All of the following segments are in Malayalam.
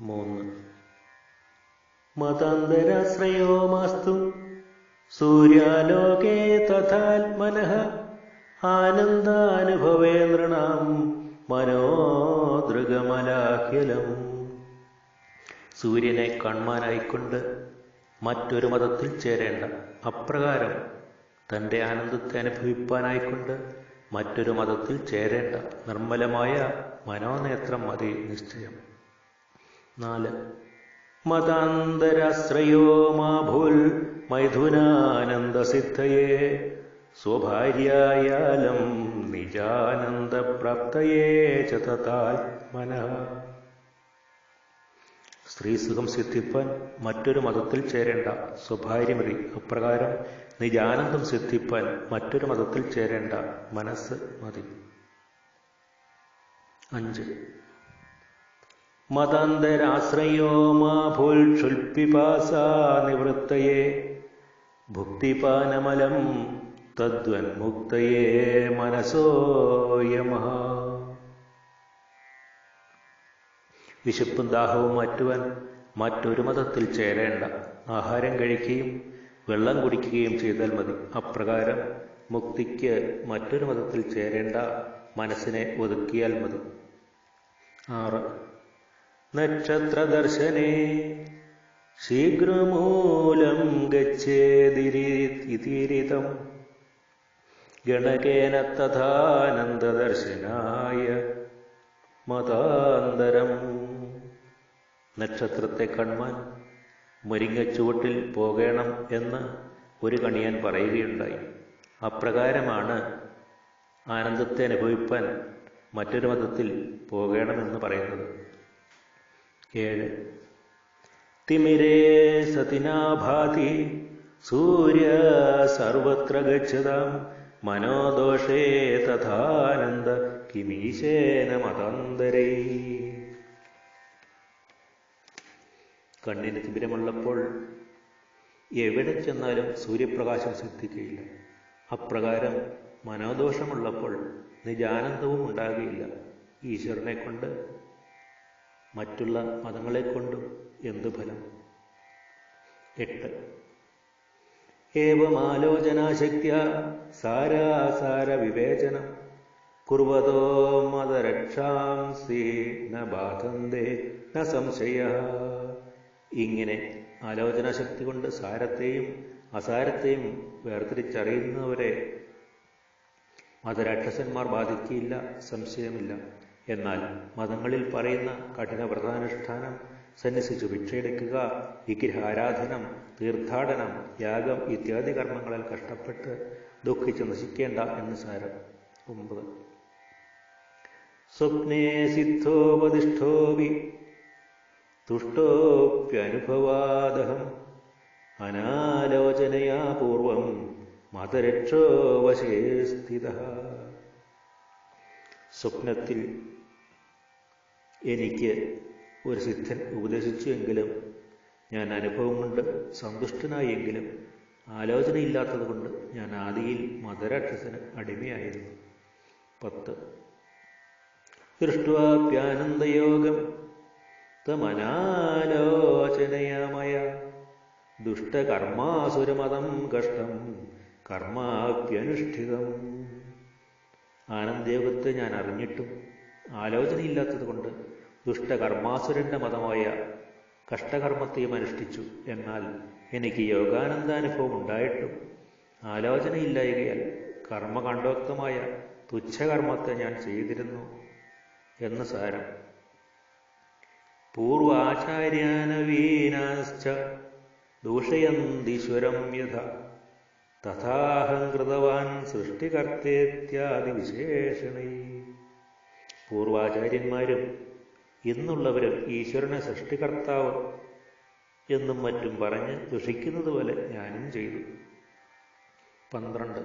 മൂന്ന്. മതാന്തരാശ്രയോ മാസ്തു സൂര്യാലോകേ തഥാത്മനഃ ആനന്ദാനുഭവേ നൃണാം മനോദൃഗമലാഖ്യലം. സൂര്യനെ കണ്മാനായിക്കൊണ്ട് മറ്റൊരു മതത്തിൽ ചേരേണ്ട അപ്രകാരം തന്റെ ആനന്ദത്തെ അനുഭവിപ്പാനായിക്കൊണ്ട് മറ്റൊരു മതത്തിൽ ചേരേണ്ട നിർമ്മലമായ മനോനേത്രം മതി നിശ്ചയം. നാല്. മതാന്തരാശ്രയോ മാഭൂൽ മൈഥുനാനന്ദസിദ്ധയെ. സ്വഭാര്യായാലം നിജാനന്ദപ്രാപ്തയേ ച തഥാത്മനഃ. സ്ത്രീസുഖം സിദ്ധിപ്പാൻ മറ്റൊരു മതത്തിൽ ചേരേണ്ട സ്വഭാര്യമതി. അപ്രകാരം നിജാനന്ദം സിദ്ധിപ്പാൻ മറ്റൊരു മതത്തിൽ ചേരേണ്ട മനസ്സ് മതി. അഞ്ച്. മതാന്തരാശ്രയോ മാ ഭൂക്ഷുൽപിപാസ നിവൃത്തയെ. ഭുക്തിപാനമലം തദ്വന്മുക്തയേ മനസോ യമ വിശപ്പും ദാഹവും മാറ്റുവാൻ മറ്റൊരു മതത്തിൽ ചേരേണ്ട. ആഹാരം കഴിക്കുകയും വെള്ളം കുടിക്കുകയും ചെയ്താൽ മതി. അപ്രകാരം മുക്തിക്ക് മറ്റൊരു മതത്തിൽ ചേരേണ്ട മനസ്സിനെ ഒതുക്കിയാൽ മതി. ആറ്. നക്ഷത്രദർശനേ. ശീഘ്രമൂലം ഗച്ഛേതിരിതിരിതം ഗണകേന തഥാനന്ദദർശനായ മതാന്തരം. നക്ഷത്രത്തെ കൺമാൻ മുരിങ്ങച്ചുവട്ടിൽ പോകേണം എന്ന് ഒരു കണിയാൻ പറയുകയുണ്ടായി. അപ്രകാരമാണ് ആനന്ദത്തെ അനുഭവിപ്പാൻ മറ്റൊരു മതത്തിൽ പോകണമെന്ന് പറയുന്നത്. ഏഴ്. തിമിരേ സതിനാഭാതി സൂര്യ സർവത്ര ഗച്ഛതാം മനോദോഷേ തഥാനന്ദ കിമീശേന മതാന്തരേ. കണ്ണിന് തിമിരമുള്ളപ്പോൾ എവിടെ ചെന്നാലും സൂര്യപ്രകാശം സിദ്ധിക്കുകയില്ല അപ്രകാരം മനോദോഷമുള്ളപ്പോൾ നിജാനന്ദവും ഉണ്ടാകുകയില്ല ഈശ്വരനെ കൊണ്ട് മറ്റുള്ള മതങ്ങളെ കൊണ്ടും എന്തു ഫലം? എട്ട്. ഏവമാലോചനാശക്തിയ സാരാസാര വിവേചനം കുർവതോ മതരക്ഷാംസി ന ബാധന്തേ ന സംശയ. ഇങ്ങനെ ആലോചനാശക്തി കൊണ്ട് സാരത്തെയും അസാരത്തെയും വേർതിരിച്ചറിയുന്നവരെ മതരാക്ഷസന്മാർ ബാധിക്കില്ല സംശയമില്ല. എന്നാൽ മതങ്ങളിൽ പറയുന്ന കഠിന വ്രതാനുഷ്ഠാനം സന്യസിച്ചു ഭിക്ഷയെടുക്കുക വിഗ്രഹാരാധനം തീർത്ഥാടനം യാഗം ഇത്യാദി കർമ്മങ്ങളിൽ കഷ്ടപ്പെട്ട് ദുഃഖിച്ച് നശിക്കേണ്ട എന്ന് സാരം ഒമ്പത്. സ്വപ്നേ സിദ്ധോപതിഷ്ഠോപി തുഷ്ടോപ്യനുഭവാദഹം അനാലോചനയാ പൂർവം മതരക്ഷോവശേ സ്ഥിത. സ്വപ്നത്തിൽ എനിക്ക് ഒരു സിദ്ധൻ ഉപദേശിച്ചുവെങ്കിലും ഞാൻ അനുഭവം കൊണ്ട് സന്തുഷ്ടനായെങ്കിലും ആലോചനയില്ലാത്തത് കൊണ്ട് ഞാൻ ആദിയിൽ മതരാക്ഷസന് അടിമയായിരുന്നു. പത്ത്. ദൃഷ്ടാപ്യാനന്ദയോഗം തമനാലോചനയാമയ. ദുഷ്ടകർമാസുരമതം കഷ്ടം കർമാപ്യനുഷ്ഠിതം. ആനന്ദയോഗത്തെ ഞാൻ അറിഞ്ഞിട്ടും ആലോചനയില്ലാത്തത് കൊണ്ട് ദുഷ്ടകർമാസുരന്റെ മതമായ കഷ്ടകർമ്മത്തെയും അനുഷ്ഠിച്ചു. എന്നാൽ എനിക്ക് യോഗാനന്ദാനുഭവം ഉണ്ടായിട്ടും ആലോചനയില്ലായകയാൽ കർമ്മകാണ്ഡോക്തമായ തുച്ഛകർമ്മത്തെ ഞാൻ ചെയ്തിരുന്നു എന്ന് സാരം. പൂർവാചാര്യാനവീനാശ്ച ദൂഷയന്തീശ്വരം യഥ. തഥാഹംകൃതവാൻ സൃഷ്ടികർത്തേത്യാദി വിശേഷണൈ. പൂർവാചാര്യന്മാരും ഇന്നുള്ളവരും ഈശ്വരനെ സൃഷ്ടികർത്താവ് എന്നും മറ്റും പറഞ്ഞ് ദുഷിക്കുന്നത് പോലെ ഞാനും ചെയ്തു. പന്ത്രണ്ട്.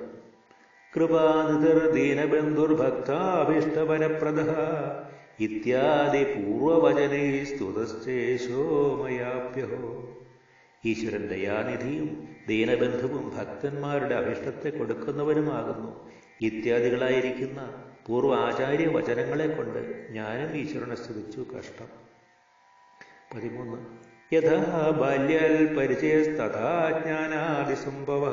കൃപാനിതർദീനബന്ധുർഭക്താഭീഷ്ടപരപ്രദ ഇത്യാദി പൂർവവചനൈ സ്തുതശ്ചേശോ ഈശ്വരൻ ദയാനിധിയും ദീനബന്ധുവും ഭക്തന്മാരുടെ അഭിഷ്ടത്തെ കൊടുക്കുന്നവനുമാകുന്നു. ഇത്യാദികളായിരിക്കുന്ന പൂർവ ആചാര്യ വചനങ്ങളെ കൊണ്ട് ഞാനും ഈശ്വരനെ സ്തുതിച്ചു. കഷ്ടം. പതിമൂന്ന്. യഥാ ബാല്യാൽ പരിചയസ്തഥാജ്ഞാനാദിസംഭവ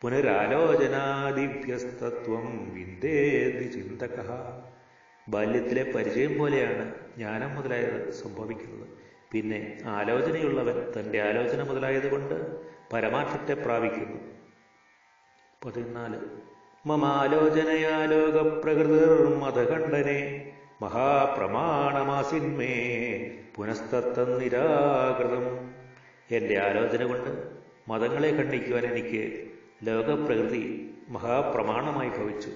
പുനരാലോചനാദിവ്യസ്തത്വം വിന്ദേതി ചിന്തക. ബാല്യത്തിലെ പരിചയം പോലെയാണ് ജ്ഞാനം മുതലായത് സംഭവിക്കുന്നത്. പിന്നെ ആലോചനയുള്ളവൻ തന്റെ ആലോചന മുതലായതുകൊണ്ട് പരമാർത്ഥത്തെ പ്രാപിക്കുന്നു. പതിനാല്. മമാലോചനയാ ലോകപ്രകൃതിർമതഖണ്ഡനെ മഹാപ്രമാണമാസിന്മേ പുനസ്തത്തം നിരാകൃതം. എന്റെ ആലോചന കൊണ്ട് മതങ്ങളെ ഖണ്ഡിക്കുവാൻ എനിക്ക് ലോകപ്രകൃതി മഹാപ്രമാണമായി ഭവിച്ചു.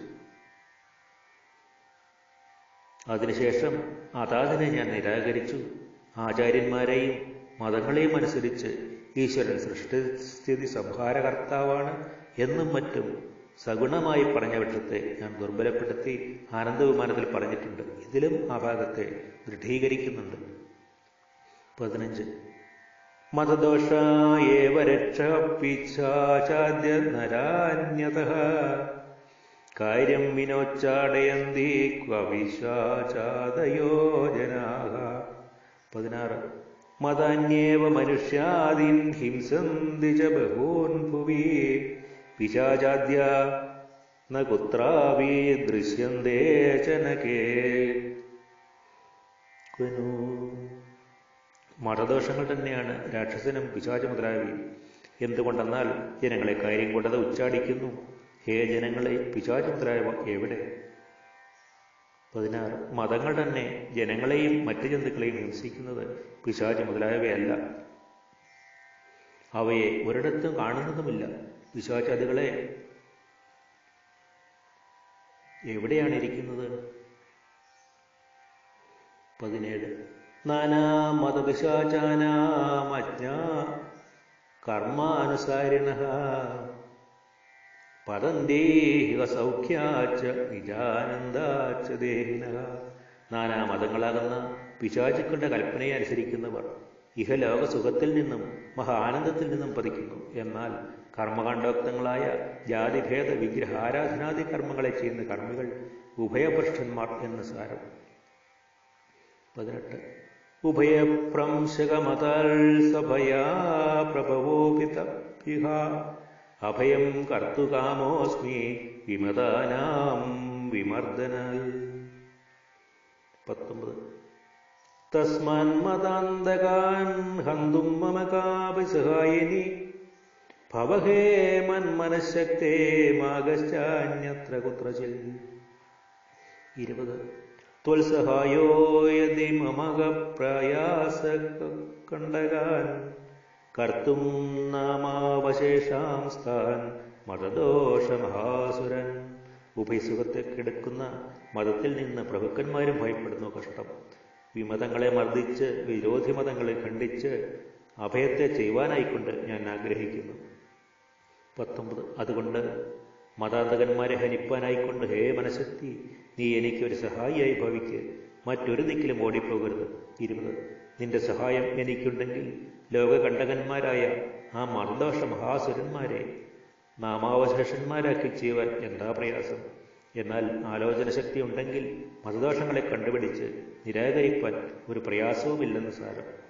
അതിനുശേഷം അതാതിനെ ഞാൻ നിരാകരിച്ചു. ആചാര്യന്മാരെയും മതങ്ങളെയും അനുസരിച്ച് ഈശ്വരൻ സൃഷ്ടിസ്ഥിതി സംഹാരകർത്താവാണ് എന്നും മറ്റും സഗുണമായി പറഞ്ഞ പക്ഷത്തെ ഞാൻ ദുർബലപ്പെടുത്തി ആനന്ദവിമാനത്തിൽ പറഞ്ഞിട്ടുണ്ട്. ഇതിലും ആ ഭാഗത്തെ ദൃഢീകരിക്കുന്നുണ്ട്. പതിനഞ്ച്. മതദോഷായേവ രക്ഷാദ്യ നരാന്യത. കാര്യം വിനോച്ചാടയന്തി ക്വവിശ്വാചാദയോ ജനാഹ പതിനാറ്. മതാന്യേവ മനുഷ്യാദീൻ ഹിംസന്തി ച ബഹൂൻ ഭുവി. പിശാചാദ്യ ന കുത്രാവി ദൃശ്യന്തേ ചനകേ മതദോഷങ്ങൾ തന്നെയാണ് രാക്ഷസനും പിശാച മുതലാവി എന്തുകൊണ്ടെന്നാൽ ജനങ്ങളെ കാര്യം കൊണ്ടത് ഉച്ചാടിക്കുന്നു. ഹേ ജനങ്ങളെ പിശാച മുതലായവ എവിടെ? പതിനാറ്. മതങ്ങൾ തന്നെ ജനങ്ങളെയും മറ്റു ജന്തുക്കളെയും ഹിംസിക്കുന്നത് പിശാച് മുതലായവയല്ല. അവയെ ഒരിടത്തും കാണുന്നതുമില്ല. പിശാചാദികളെ എവിടെയാണ് ഇരിക്കുന്നത്? പതിനേഴ്. നാനാ മതപിശാചാനാമജ്ഞ കർമാനുസാരിണ. പതന്തേഹിക സൗഖ്യാച്ച നിജാനന്ദാച്ച ദേഹിന. നാനാ മതങ്ങളാകുന്ന പിശാചുക്കളുടെ കൽപ്പനയെ അനുസരിക്കുന്നവർ ഇഹലോക സുഖത്തിൽ നിന്നും മഹാനന്ദത്തിൽ നിന്നും പതിക്കുന്നു. എന്നാൽ കർമ്മകാണ്ഡോക്തങ്ങളായ ജാതിഭേദ വിഗ്രഹ ആരാധനാദി കർമ്മങ്ങളെ ചെയ്യുന്ന കർമ്മികൾ ഉഭയപൃഷ്ഠന്മാർ എന്ന് സാരം. പതിനെട്ട്. ഉഭയപ്രംശകമതൽ സഭയാ പ്രഭവോപിതഭ്യഹ അഭയം കർത്തുകാമോസ്മി വിമതാനാം വിമർദ്ദനൽ പത്തൊമ്പത്. തസ്മാന്മതാന്തകാൻ ഹന്തും മമ കാപി സഹായിനി ഭവഹേ മന്മനശക്തേ മാഗശ്ചാന്യത്ര കുത്രചിൽ. ഇരുപത്. ത്വൽസഹായോ യതി മമക പ്രയാസ കണ്ടകാൻ കർത്തും നാമാവശേഷാം സ്ഥാൻ മതദോഷമഹാസുരൻ. ഉഭയസുഖത്തെ കിടക്കുന്ന മതത്തിൽ നിന്ന് പ്രഭുക്കന്മാരും ഭയപ്പെടുന്നു കഷ്ടം. വിമതങ്ങളെ മർദ്ദിച്ച് വിരോധി മതങ്ങളെ ഖണ്ഡിച്ച് അഭയത്തെ ചെയ്യുവാനായിക്കൊണ്ട് ഞാൻ ആഗ്രഹിക്കുന്നു. പത്തൊമ്പത് അതുകൊണ്ട് മതാന്തകന്മാരെ ഹനിപ്പാനായിക്കൊണ്ട് ഹേ മനശക്തി നീ എനിക്കൊരു സഹായിയായി ഭവിക്ക്. മറ്റൊരു ദിക്കിലും ഓടിപ്പോകരുത്. ഇരുപത് നിന്റെ സഹായം എനിക്കുണ്ടെങ്കിൽ ലോകകണ്ഠകന്മാരായ ആ മർദോഷ മഹാസുരന്മാരെ നാമാവശേഷന്മാരാക്കി ചെയ്യുവാൻ എന്താ പ്രയാസം? എന്നാൽ ആലോചന ശക്തി ഉണ്ടെങ്കിൽ മതദോഷങ്ങളെ കണ്ടുപിടിച്ച് നിരാകരിപ്പാൻ ഒരു പ്രയാസവുമില്ലെന്ന് സാരം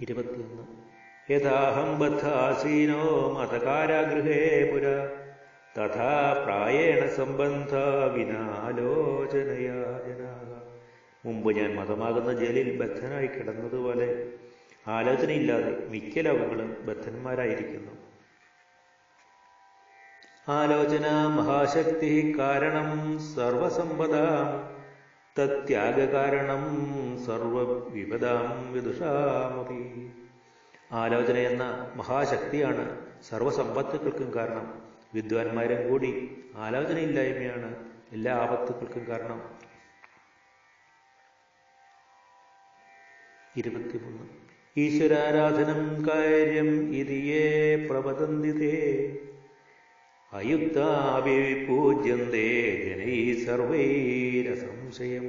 ഇരുപത്തിയൊന്ന്. യഥാഹം ബദ്ധാസീനോ മതകാരാഗൃഹേ പുര. തഥാ പ്രായേണ സംബന്ധ വിനാലോചനയാ ജനാഹ. മുമ്പ് ഞാൻ മതമാകുന്ന ജയിലിൽ ബദ്ധനായി കിടന്നതുപോലെ ആലോചനയില്ലാതെ മിക്ക ലോകങ്ങളും ബദ്ധന്മാരായിരിക്കുന്നു. ആലോചന മഹാശക്തി കാരണം സർവസമ്പദാം തത്യാഗകാരണം സർവവിപദാം വിദുഷാമപി. ആലോചന എന്ന മഹാശക്തിയാണ് സർവസമ്പത്തുക്കൾക്കും കാരണം. വിദ്വാൻമാരും കൂടി ആലോചനയില്ലായ്മയാണ് എല്ലാ ആപത്തുക്കൾക്കും കാരണം. ഇരുപത്തിമൂന്ന്. ഈശ്വരാരാധനം കാര്യം ഇതിയേ പ്രവതന്തിതേ അയുക്താവി പൂജ്യന്തേ ജനൈ സർവൈരസംശയം.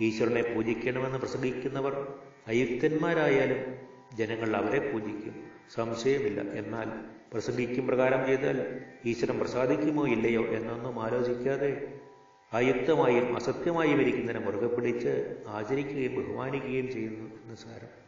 ഈശ്വരനെ പൂജിക്കണമെന്ന് പ്രസംഗിക്കുന്നവർ അയുക്തന്മാരായാലും ജനങ്ങൾ അവരെ പൂജിക്കും. സംശയമില്ല. എന്നാൽ പ്രസംഗിക്കും പ്രകാരം ചെയ്താൽ ഈശ്വരൻ പ്രസാദിക്കുമോ ഇല്ലയോ എന്നൊന്നും ആലോചിക്കാതെ അയുക്തമായും അസത്യമായും ഇരിക്കുന്നതിനെ മുറുകെ പിടിച്ച് ആചരിക്കുകയും ബഹുമാനിക്കുകയും ചെയ്യുന്നു എന്ന് സാരം